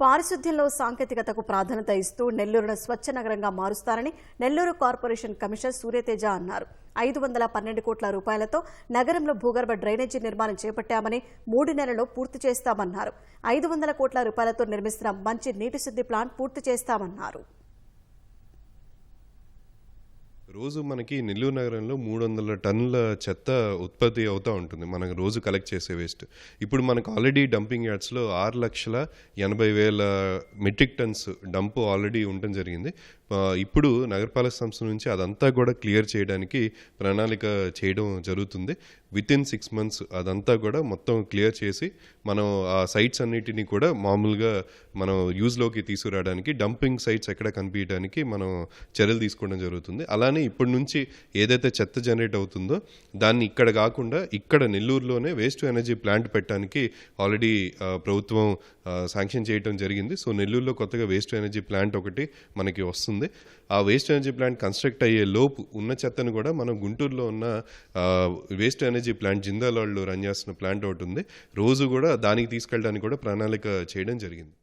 పారిశుద్ధ్యంలో సాంకేతికతకు ప్రాధాన్యత ఇస్తూ నెల్లూరును స్వచ్ఛ నగరంగా మారుస్తారని నెల్లూరు కార్పొరేషన్ కమిషనర్ సూర్యతేజ అన్నారు. ఐదు వందల పన్నెండు కోట్ల రూపాయలతో నగరంలో భూగర్భ డ్రైనేజీ నిర్మాణం చేపట్టామని మూడు నెలల్లో పూర్తి చేస్తామన్నారు. ఐదు వందల కోట్ల రూపాయలతో నిర్మిస్తున్న మంచి నీటి శుద్ధి ప్లాంట్ పూర్తి చేస్తామన్నారు. రోజు మనకి నెల్లూరు నగరంలో మూడు వందల టన్నుల చెత్త ఉత్పత్తి అవుతూ ఉంటుంది. మనకు రోజు కలెక్ట్ చేసే వేస్ట్ ఇప్పుడు మనకు ఆల్రెడీ డంపింగ్ యార్డ్స్లో ఆరు లక్షల ఎనభై వేల మెట్రిక్ టన్స్ డంప్ ఆల్రెడీ ఉండటం జరిగింది. ఇప్పుడు నగరపాలక సంస్థ నుంచి అదంతా కూడా క్లియర్ చేయడానికి ప్రణాళిక చేయడం జరుగుతుంది. విత్ ఇన్ సిక్స్ మంత్స్ అదంతా కూడా మొత్తం క్లియర్ చేసి మనం ఆ సైట్స్ అన్నిటినీ కూడా మామూలుగా మనం యూజ్లోకి తీసుకురావడానికి డంపింగ్ సైట్స్ ఎక్కడ కనిపించడానికి మనం చర్యలు తీసుకోవడం జరుగుతుంది. అలానే ఇప్పటి నుంచి ఏదైతే చెత్త జనరేట్ అవుతుందో దాన్ని ఇక్కడ కాకుండా ఇక్కడ నెల్లూరులోనే వేస్ట్ ఎనర్జీ ప్లాంట్ పెట్టడానికి ఆల్రెడీ ప్రభుత్వం శాంక్షన్ చేయడం జరిగింది. సో నెల్లూరులో కొత్తగా వేస్ట్ ఎనర్జీ ప్లాంట్ ఒకటి మనకి వస్తుంది. ఆ వేస్ట్ ఎనర్జీ ప్లాంట్ కన్స్ట్రక్ట్ అయ్యే లోపు ఉన్న చెత్తను కూడా మనం గుంటూరులో ఉన్న waste energy plant Jindal run చేస్తున్న ప్లాంట్ ఒకటి ఉంది. రోజు కూడా దానికి తీసుకెళ్ళడానికి కూడా ప్రణాళిక చేయడం జరిగింది.